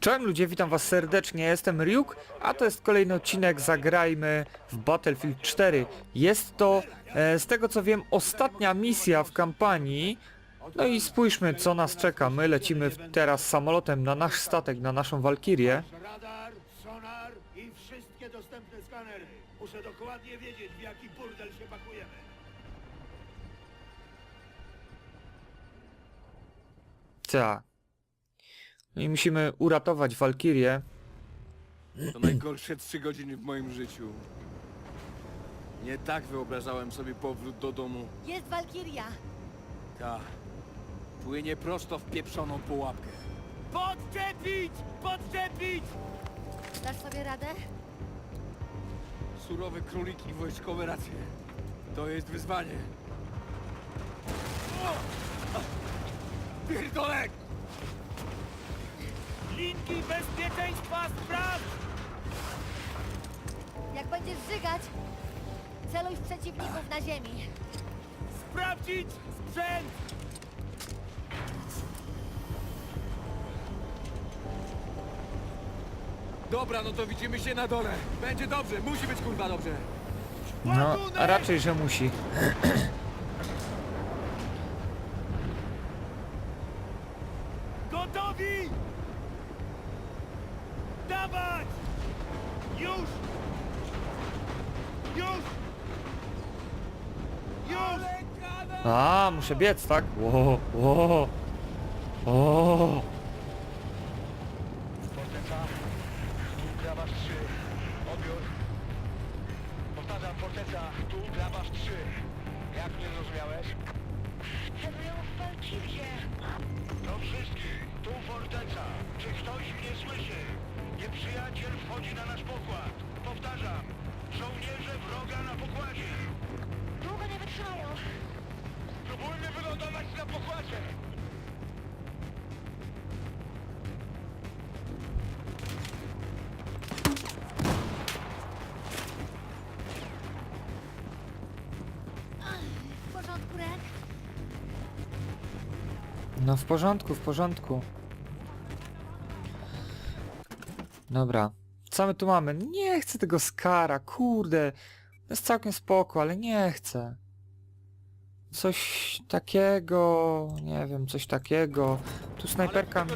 Cześć ludzie, witam was serdecznie, jestem Ryuk, a to jest kolejny odcinek Zagrajmy w Battlefield 4. Jest to, e, z tego co wiem, ostatnia misja w kampanii. No i spójrzmy co nas czeka, my lecimy teraz samolotem na nasz statek, na naszą Walkirię. Radar, sonar i wszystkie dostępne skanery. Muszę dokładnie wiedzieć, w jaki burdel się pakujemy. Tak. I musimy uratować Walkirię. To najgorsze trzy godziny w moim życiu. Nie tak wyobrażałem sobie powrót do domu. Jest Walkiria! Ta. Płynie prosto w pieprzoną pułapkę. Podczepić! Podczepić! Dasz sobie radę? Surowe króliki i wojskowe racje. To jest wyzwanie. O! Pierdolek! Linki bezpieczeństwa sprawdź! Jak będziesz żygać, celuj w przeciwników na ziemi. Sprawdzić sprzęt! Dobra, no to widzimy się na dole. Będzie dobrze, musi być kurwa dobrze. No, a raczej, że musi. Gotowi! Dawać! Już! Już! Już! A, muszę biec, tak? Ło, ło, o. Forteca, tu grabasz 3. Odbiór. Powtarzam, Forteca, tu grabasz 3. Jak mnie zrozumiałeś? Celują w Walkirię! Do wszystkich, tu Forteca. Czy ktoś mnie słyszy? Nieprzyjaciel wchodzi na nasz pokład. Powtarzam, żołnierze wroga na pokładzie. Długo nie wytrzymają. Próbujmy wylądować na pokładzie. W porządku, Ren? No w porządku, w porządku. Dobra. Co my tu mamy? Nie chcę tego skara, kurde. To jest całkiem spoko, ale nie chcę. Coś takiego, nie wiem, coś takiego. Tu snajperka mi...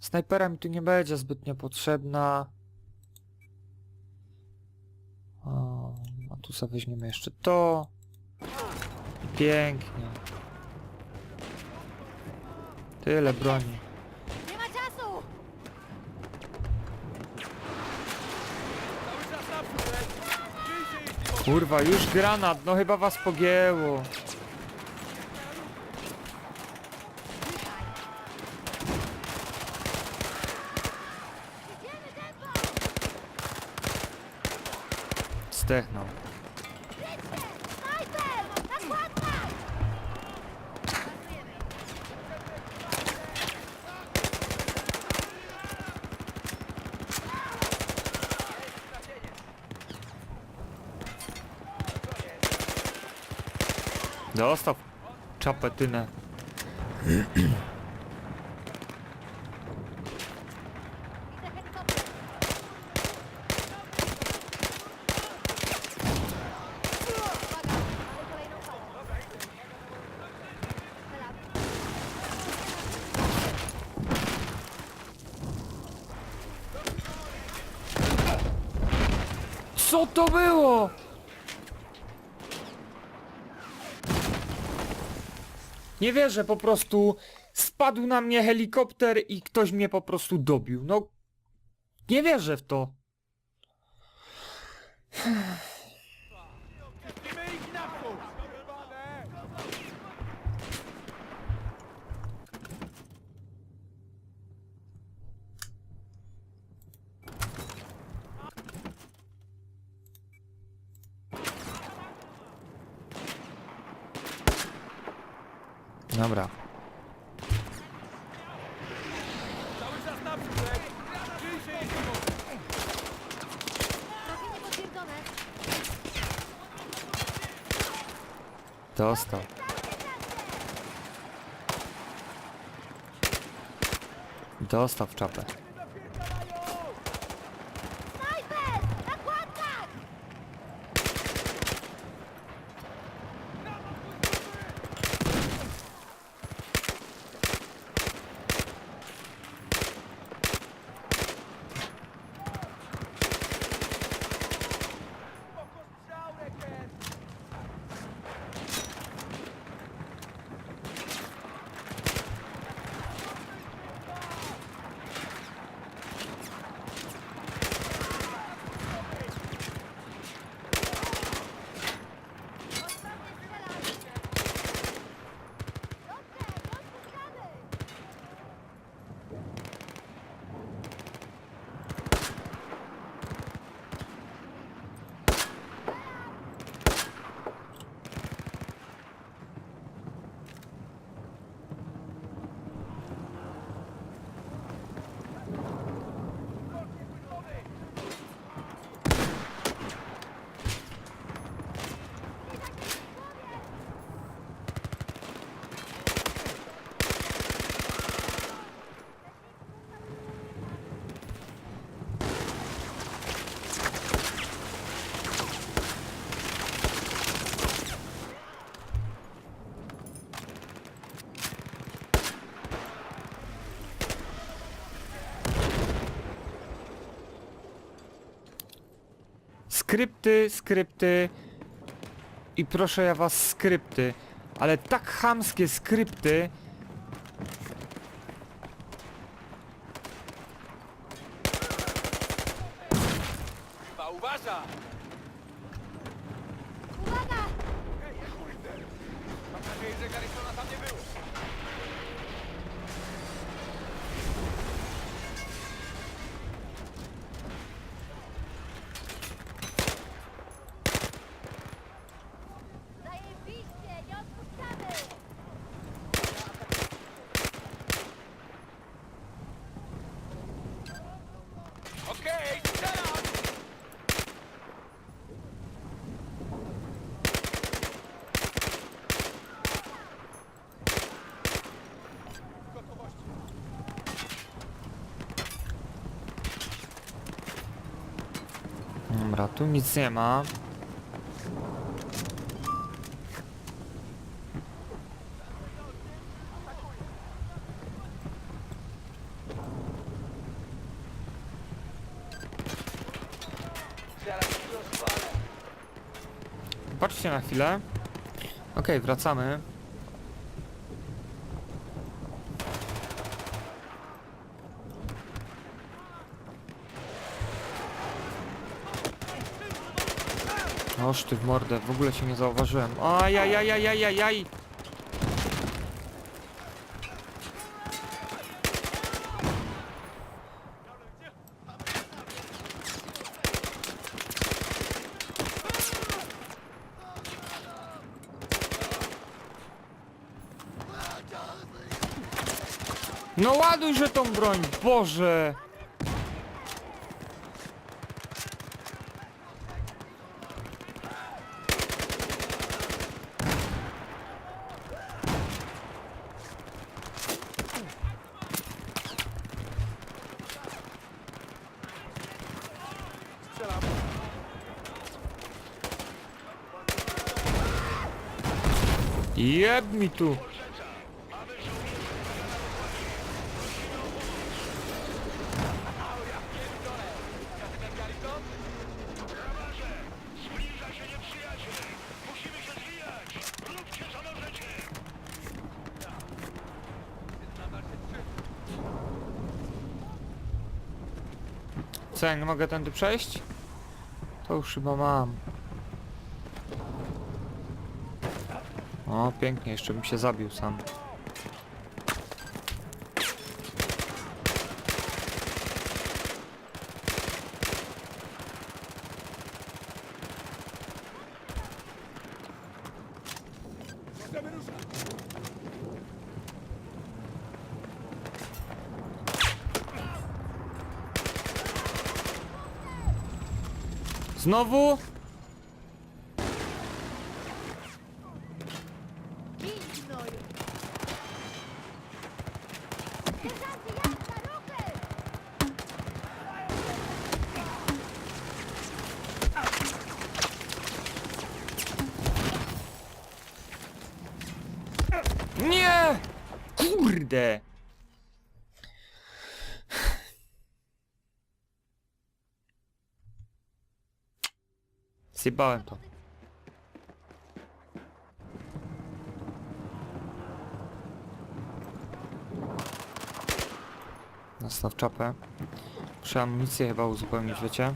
Snajpera mi tu nie będzie zbytnio potrzebna. O, a tu sobie weźmiemy jeszcze to. Pięknie. Tyle broni. Kurwa, już granat, no chyba was pogięło. Zdechnął. Dostał czapetynę. Widzę helikopter. Uwaga, mamy kolejną falę. Strzelam. Co to było? Nie wierzę, po prostu spadł na mnie helikopter i ktoś mnie po prostu dobił. No, nie wierzę w to. Dobra. Dostał. Dostał w czapę. Skrypty, skrypty i proszę ja was skrypty, ale tak chamskie skrypty. Chyba uważa! Uwaga! Mam nadzieję, że Garrisona tam nie było. Zajebiście! Nie odpuszczamy! Okej, strzelam! Dobra, tu nic nie ma. Patrzcie na chwilę. Okej, wracamy. Oż ty w mordę, w ogóle cię nie zauważyłem. Ajajajajajajaj! No ładuj, że tą broń, Boże! Jeb mi tu! Co mogę tędy przejść? To już chyba mam. O, pięknie, jeszcze bym się zabił sam. Znowu? Kurde! Zjebałem to. Nastaw czapę. Muszę amunicję chyba uzupełnić, wiecie?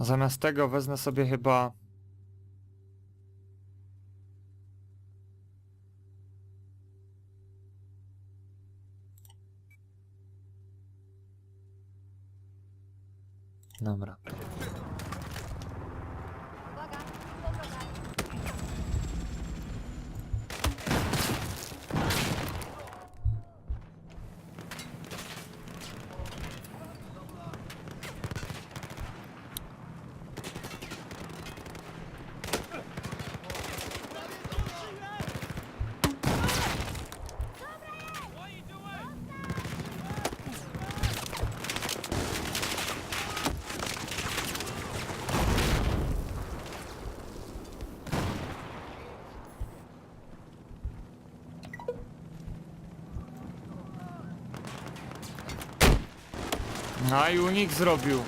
A zamiast tego wezmę sobie chyba... Dobra. No i unik zrobił.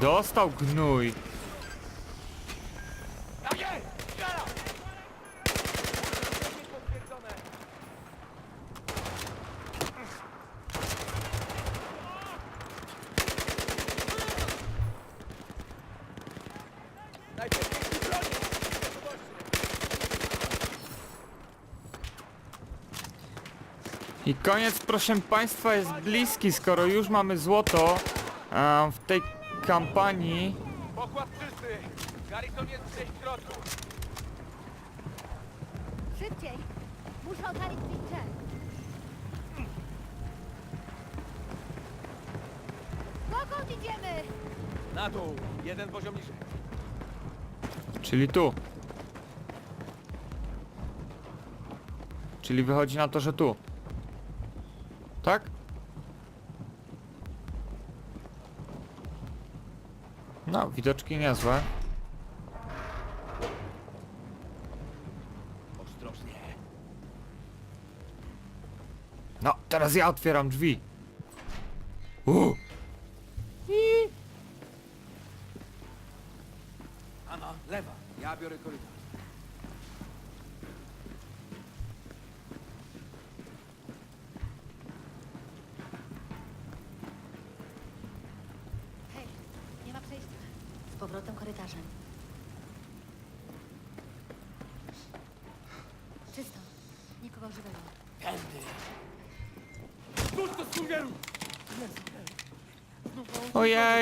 Dostał gnój. I koniec, proszę Państwa, jest bliski, skoro już mamy złoto a, w tej kampanii. Pokład czysty! Garrison jest gdzieś w środku. Szybciej! Muszę ocalić Fincher! Dokąd idziemy? Na dół, jeden poziom niżej. Czyli tu. Czyli wychodzi na to, że tu. Tak? No, widoczki niezłe. Ostrożnie. No, teraz ja otwieram drzwi. Uh. Anna, lewa. Ja biorę korytarz.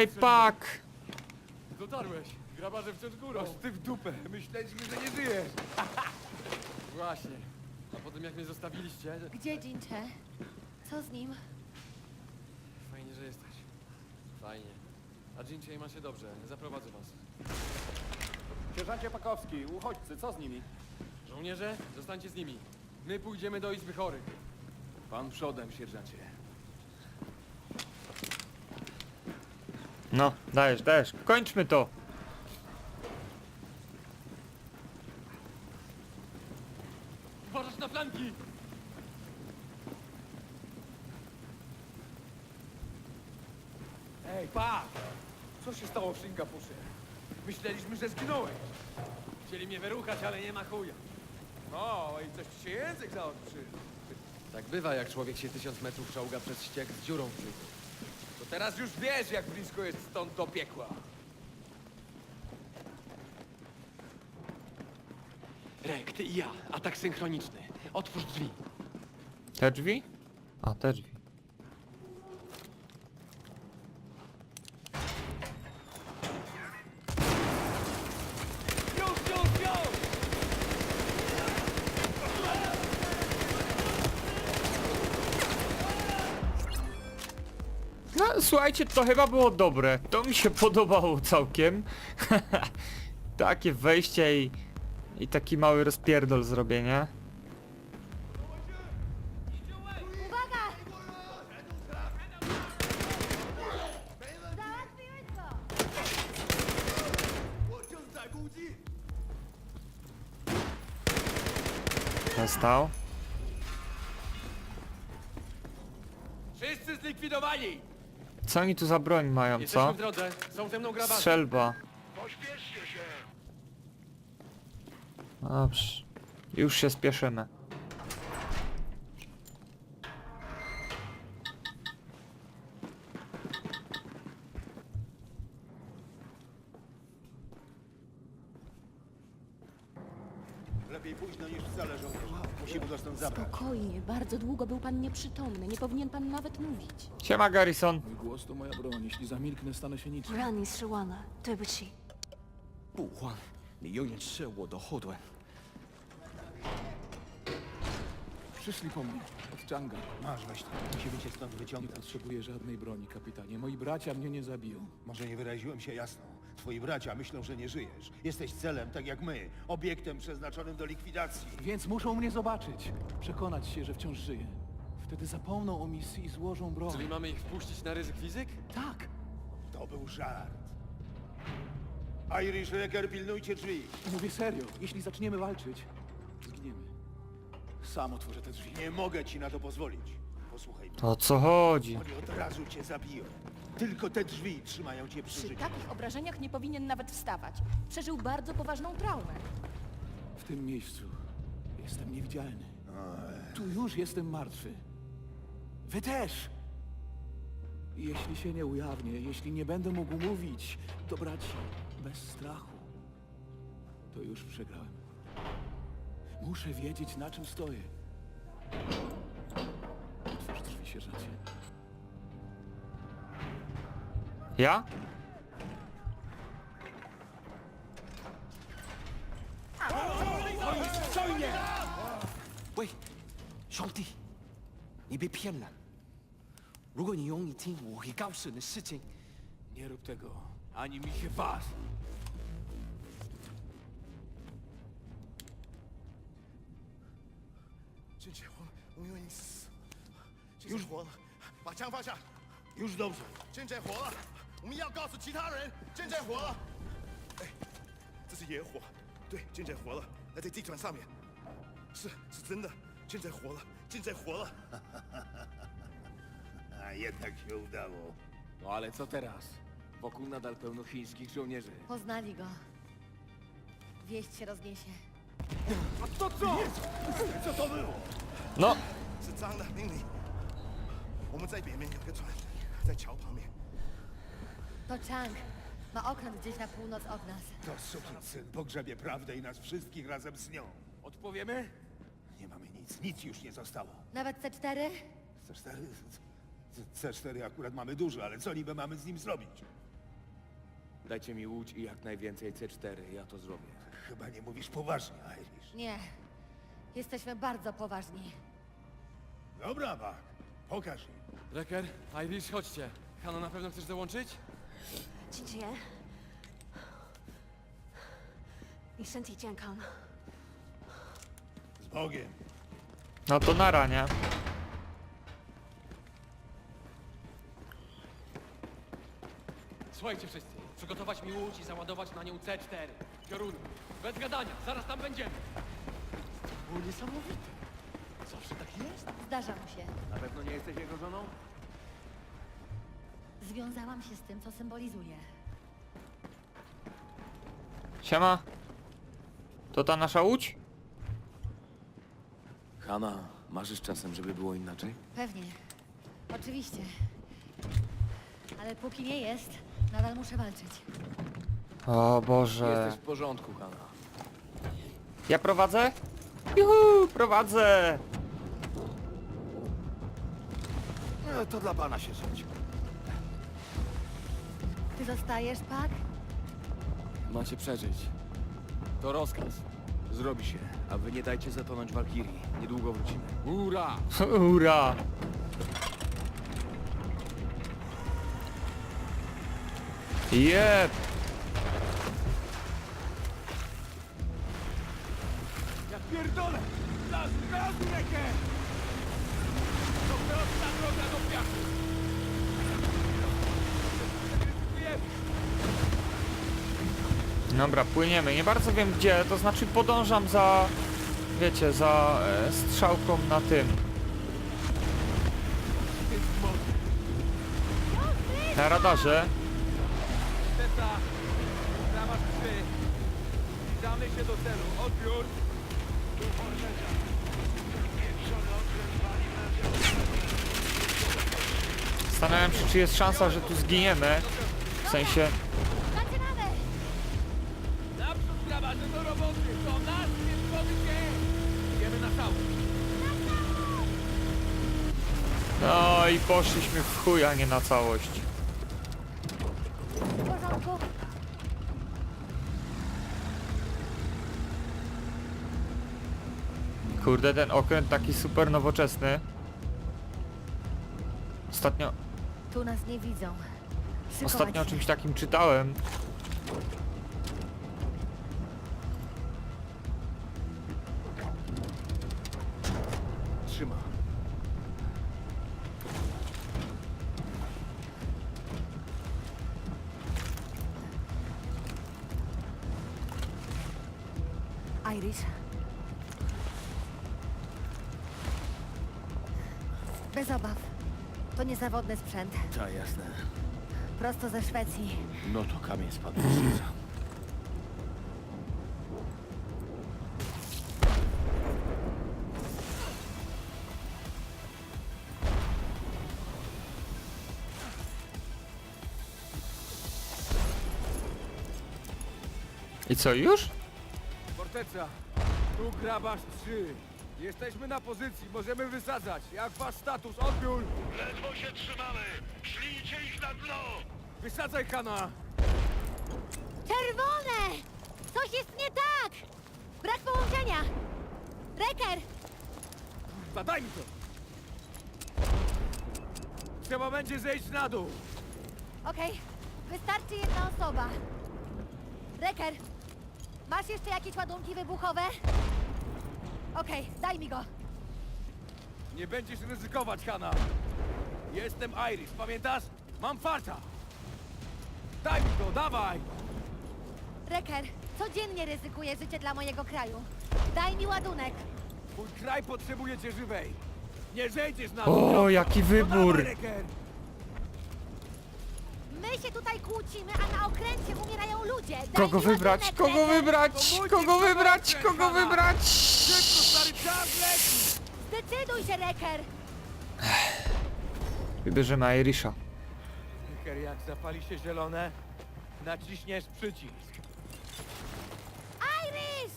Ojej, pak! Dotarłeś. Grabarze wciąż górą. Aż ty w dupę. Myśleliśmy, że nie żyjesz. Właśnie. A potem jak mnie zostawiliście... Gdzie Jincze? Co z nim? Fajnie, że jesteś. Fajnie. A Jincie ma się dobrze. Zaprowadzę was. Sierżancie Pakowski, uchodźcy, co z nimi? Żołnierze, zostańcie z nimi. My pójdziemy do Izby Chorych. Pan przodem, sierżancie. No, dajesz, dajesz. Kończmy to. Uważasz na flanki! Ej, pa! Co się stało w Singapurze? Myśleliśmy, że zginąłeś. Chcieli mnie wyruchać, ale nie ma chuja. No, i coś ci się język zaostrzył. Tak bywa, jak człowiek się tysiąc metrów czołga przez ściek z dziurą w brzuchu. To teraz już wiesz, jak blisko jest stąd do piekła. Rek, ty i ja. Atak synchroniczny. Otwórz drzwi. Te drzwi? A, te drzwi. Już, już, już! Słuchajcie, to chyba było dobre. To mi się podobało całkiem. Takie wejście i, i taki mały rozpierdol zrobienia. Uwaga! Załatwiłeś go! Dostał. Wszyscy zlikwidowani! Co oni tu za broń mają, Jesteśmy co? w drodze, są ze mną grabarze. Strzelba. Pośpieszcie się. Dobrze. Już się spieszymy. bardzo długo był pan nieprzytomny. Nie powinien pan nawet mówić. Siema Garrison. Mój głos to moja broń. Jeśli zamilknę, stanę się niczym. 让你失望了，对不起。不慌，你永远是我的后盾。 Przyszli po mnie. Od Changa. Masz, weź to. Musimy cię stąd Nie wyciągnąć. potrzebuję żadnej broni, kapitanie. Moi bracia mnie nie zabiją. Może nie wyraziłem się jasno. Twoi bracia myślą, że nie żyjesz. Jesteś celem, tak jak my. Obiektem przeznaczonym do likwidacji. Więc muszą mnie zobaczyć. Przekonać się, że wciąż żyję. Wtedy zapomną o misji i złożą broń. Czyli mamy ich wpuścić na ryzyk fizyk? Tak! To był żart. Irish Wrecker, pilnujcie drzwi. Mówię serio. Jeśli zaczniemy walczyć, zginiemy. Sam otworzę te drzwi. Nie mogę ci na to pozwolić. Posłuchaj mnie. O co chodzi? Oni od razu cię zabiją. Tylko te drzwi trzymają cię przy Przy życiu. takich obrażeniach nie powinien nawet wstawać. Przeżył bardzo poważną traumę. W tym miejscu jestem niewidzialny. Tu już jestem martwy. Wy też! Jeśli się nie ujawnię, jeśli nie będę mógł mówić do braci bez strachu, to już przegrałem. Muszę wiedzieć, na czym stoję. Otwórz drzwi, sierżancie. 呀！赵云，赵云！喂，兄弟，你被骗了。如果你愿意听，我会告诉你的事情。你有这个，而你没去办。真正活了，把枪放下。又是刀不？真正活了。我们要告诉其他人，俊杰活了。哎，这是野火，对，俊杰活了，那在地船上面。是，是真的，俊杰活了，俊杰活了。 A jednak się udało. No ale co teraz? Wokół nadal pełno chińskich żołnierzy. Poznali go. Wieść się rozniesie. No, 是张的命令。我们在北面有个船，在桥旁边。 to Chang. Ma okręt gdzieś na północ od nas. To sukin syn pogrzebie prawdę i nas wszystkich razem z nią. Odpowiemy? Nie mamy nic, nic już nie zostało. Nawet C4? C4? C- C4 akurat mamy dużo, ale co niby mamy z nim zrobić? Dajcie mi łódź i jak najwięcej C4, ja to zrobię. Chyba nie mówisz poważnie, Irish. Nie. Jesteśmy bardzo poważni. Dobra, Bak. Pokaż im. Reker, Irish, chodźcie. Hano, na pewno chcesz dołączyć? 金杰，你身体健康。 Z Bogiem. no to nara, nie? Słuchajcie wszyscy, przygotować mi łódź i załadować na nią C4. Piorun, bez gadania, zaraz tam będziemy. To było niesamowite. Zawsze tak jest. Zdarza mu się. Na pewno nie jesteś jego żoną? Związałam się z tym, co symbolizuje. Siema. To ta nasza łódź? Hanna, marzysz czasem, żeby było inaczej? Pewnie. Oczywiście. Ale póki nie jest, nadal muszę walczyć. O Boże. Jesteś w porządku, Hanna. Ja prowadzę? Juhu, prowadzę! E, to dla pana sierżancie. Ty zostajesz, Pak? Macie przeżyć. To rozkaz. Zrobi się, a wy nie dajcie zatonąć Walkirii. Niedługo wrócimy. Ura! Ura! Jep! Ja pierdolę! Gazu rękę! To prosta droga do piachu! Dobra, płyniemy. Nie bardzo wiem gdzie, to znaczy podążam za... Wiecie, za e, strzałką na tym. Na radarze. Zastanawiam się, czy jest szansa, że tu zginiemy. W sensie... Zaczynamy! Naprzód grabarze do roboty. To nasz wierzchowy dzień. Idziemy na całość. No i poszliśmy w chuj, a nie na całość. W porządku. Kurde, ten okręt taki super nowoczesny. Ostatnio, Tu nas nie widzą. Szykować ostatnio o się. czymś takim czytałem. Trzyma. Niezawodny sprzęt. Tak, jasne. Prosto ze Szwecji. No to kamień spadł z serca. I co, już? Forteca, tu grabarz 3. Jesteśmy na pozycji, możemy wysadzać. Jak wasz status? Odbiór! Ledwo się trzymamy! Szlijcie ich na dno! Wysadzaj Hana! Czerwone! Coś jest nie tak! Brak połączenia! Reker! Zadaj mi to! Trzeba będzie zejść na dół. Okej, wystarczy jedna osoba. Reker, masz jeszcze jakieś ładunki wybuchowe? Okej, daj mi go. Nie będziesz ryzykować, Hanna. Jestem Iris, pamiętasz? Mam farta. Daj mi to, dawaj! Reker, codziennie ryzykuję życie dla mojego kraju. Daj mi ładunek. Mój kraj potrzebuje cię żywej. Nie zejdziesz na O, dół. jaki No wybór! dawaj, Reker. My się tutaj kłócimy, a na okręcie umierają ludzie. Daj Kogo mi wybrać? ładunek, Kogo wybrać? Kogo wybrać? Kogo wybrać? Szybko, stary, czas leci! Zdecyduj się, Reker. Wybierzemy Irisha. Reker, jak zapali się zielone, naciśniesz przycisk. Iris!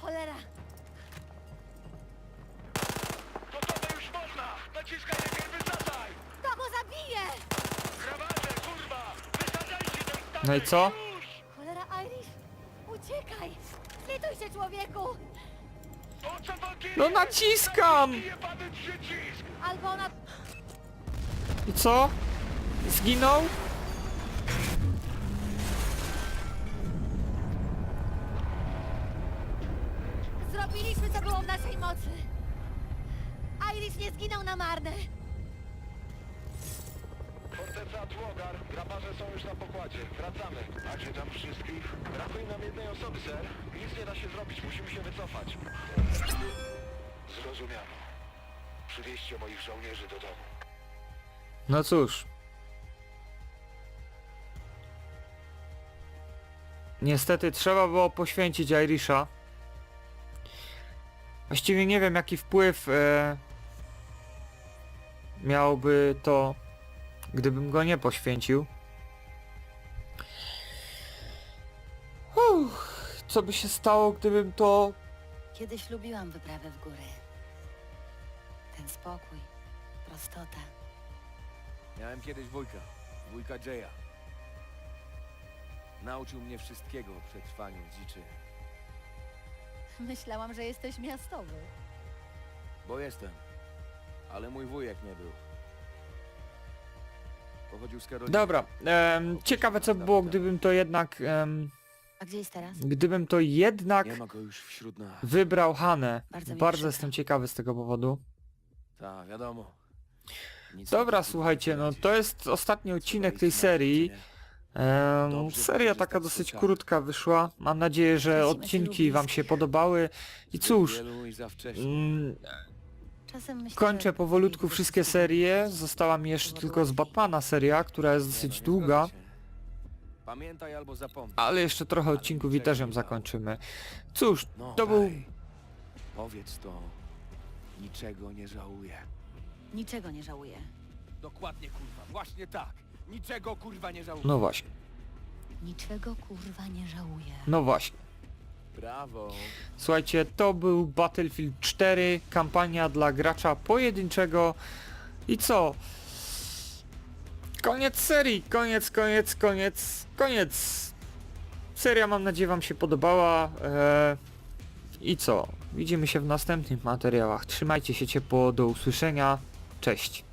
Cholera. Gotowe już można! Naciskaj rękę, wysadzaj! To go zabije! Grabarze, kurwa! Wysadzajcie ten statek! No i co? Cholera, Iris! Uciekaj! Zlituj się, człowieku! O co walczycie? No naciskam! Jebany przycisk! Albo ona... I co? Zginął? Zrobiliśmy, co było w naszej mocy. Iris nie zginął na marne. Forteca Tłogar, grabarze są już na pokładzie. Wracamy. Macie tam wszystkich? Brakuje nam jednej osoby, ser. Nic nie da się zrobić, musimy się wycofać. Zrozumiano. Przywieźcie moich żołnierzy do domu. No cóż. Niestety trzeba było poświęcić Irisha. Właściwie nie wiem jaki wpływ e, miałoby to, gdybym go nie poświęcił. Uff, co by się stało, gdybym to... Kiedyś lubiłam wyprawę w góry. Ten spokój, prostota. Miałem kiedyś wujka, wujka Jaya. Nauczył mnie wszystkiego o przetrwaniu w dziczy. Myślałam, że jesteś miastowy. Bo jestem. Ale mój wujek nie był. Pochodził z Karoliny. Dobra, em, ciekawe co by było, gdybym to jednak, em, A gdzie jest teraz? gdybym to jednak Nie ma go już wśród nas. wybrał Hanę. Bardzo mi Bardzo przykro. jestem ciekawy z tego powodu. Tak, wiadomo. Nic Dobra, słuchajcie, no to jest ostatni odcinek tej serii. znaleźć, Em, Dobrze seria taka dosyć swój czas. krótka wyszła. Mam nadzieję, że odcinki wam się podobały. I cóż, Wielu i za wcześnie. mm, Czasem myślę, kończę że powolutku wszystkie serie. Została mi jeszcze tylko z Batmana seria, która jest dosyć długa. Pamiętaj albo zapomnij. Ale jeszcze trochę odcinków i też ją zakończymy. Cóż, No, to był... daj. Powiedz to. Niczego nie żałuję. Niczego nie żałuję. Dokładnie, kurwa. Właśnie tak. Niczego, kurwa, nie żałuję. No właśnie, Niczego kurwa nie żałuję. no właśnie. Brawo. Słuchajcie, to był Battlefield 4, kampania dla gracza pojedynczego. I co? Koniec serii, koniec, koniec, koniec, koniec. Seria mam nadzieję wam się podobała. Eee, I co? Widzimy się w następnych materiałach. Trzymajcie się ciepło, do usłyszenia. Cześć.